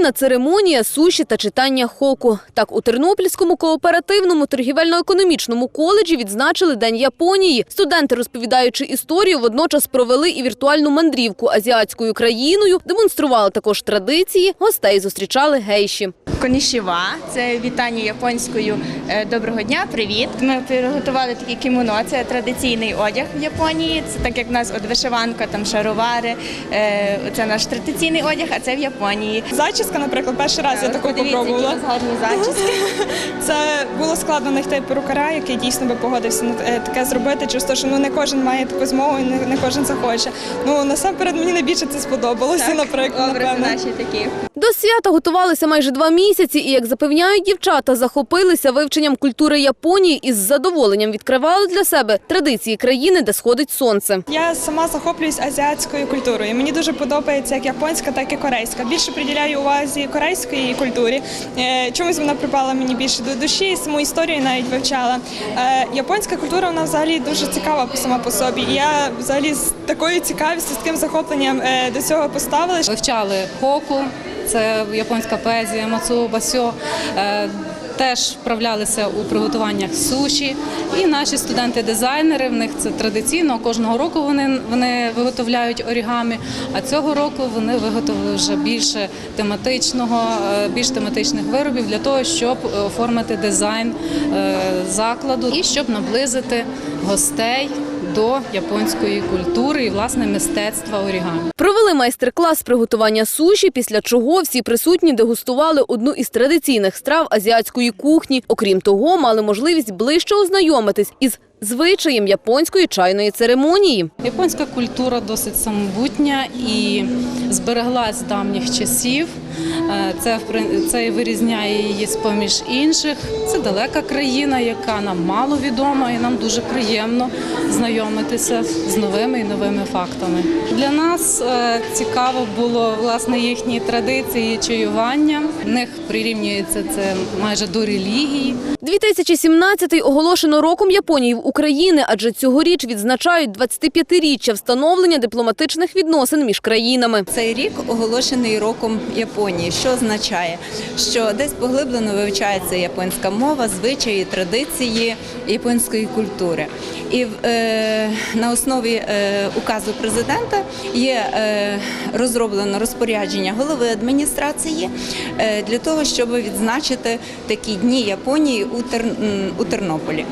Чайна церемонія, суші та читання хоку. Так у Тернопільському кооперативному торгівельно-економічному коледжі відзначили День Японії. Студенти, розповідаючи історію, водночас провели і віртуальну мандрівку азіатською країною, демонстрували також традиції, гостей зустрічали гейші. Конішіва це вітання японською е, доброго дня, привіт. Ми приготували такі кімоно, це традиційний одяг в Японії. Це так як в нас от вишиванка, там шаровари. е, Це наш традиційний одяг, а це в Японії. Зачіска, наприклад, перший раз я таку попробувала. гарні зачіски. Це було складно знайти перукаря, який дійсно би погодився на е, таке зробити, через те, що ну не кожен має таку змогу і не, не кожен захоче. Ну насамперед мені найбільше це сподобалося, наприклад, Образи напевно. наші такі. До свята готувалися майже два місяці, і як запевняють дівчата, захопилися вивченням культури Японії і з задоволенням відкривали для себе традиції країни, де сходить сонце. Я сама захоплююсь азіатською культурою. Мені дуже подобається як японська, так і корейська. Більше приділяю увазі корейської культурі. Е, Чомусь вона припала мені більше до душі, саму історію навіть вивчала. Е, Японська культура вона взагалі дуже цікава сама по собі. І я взагалі з такою цікавістю, з таким захопленням е, до цього поставилась. Вивчали хоку, це японська поезія мацу Басьо. Теж вправлялися у приготуваннях суші. І наші студенти-дизайнери, в них це традиційно, кожного року вони, вони виготовляють орігамі, а цього року вони виготовили вже більше тематичного, е, більш тематичних виробів для того, щоб оформити дизайн е, закладу і щоб наблизити гостей до японської культури і власне мистецтва орігамі. Провели майстер-клас приготування суші, після чого всі присутні дегустували одну із традиційних страв азіатської кухні. Окрім того, мали можливість ближче ознайомитись із звичаєм японської чайної церемонії. Японська культура досить самобутня і збереглась з давніх часів. Е, Це це і вирізняє її з поміж інших. Це далека країна, яка нам мало відома, і нам дуже приємно знайомитися з новими і новими фактами. Для нас е, цікаво було власне їхні традиції чаювання. В них прирівнюється це майже до релігії. 2017-й оголошено роком Японії в Україні, адже цьогоріч відзначають 25-річчя встановлення дипломатичних відносин між країнами. Цей рік оголошений роком Японії, що означає, що десь поглиблено вивчається японська мова, звичаї, традиції японської культури. І е, на основі е, указу президента є е, розроблено розпорядження голови адміністрації е, для того, щоб відзначити такі дні Японії у, Тер, у Тернополі.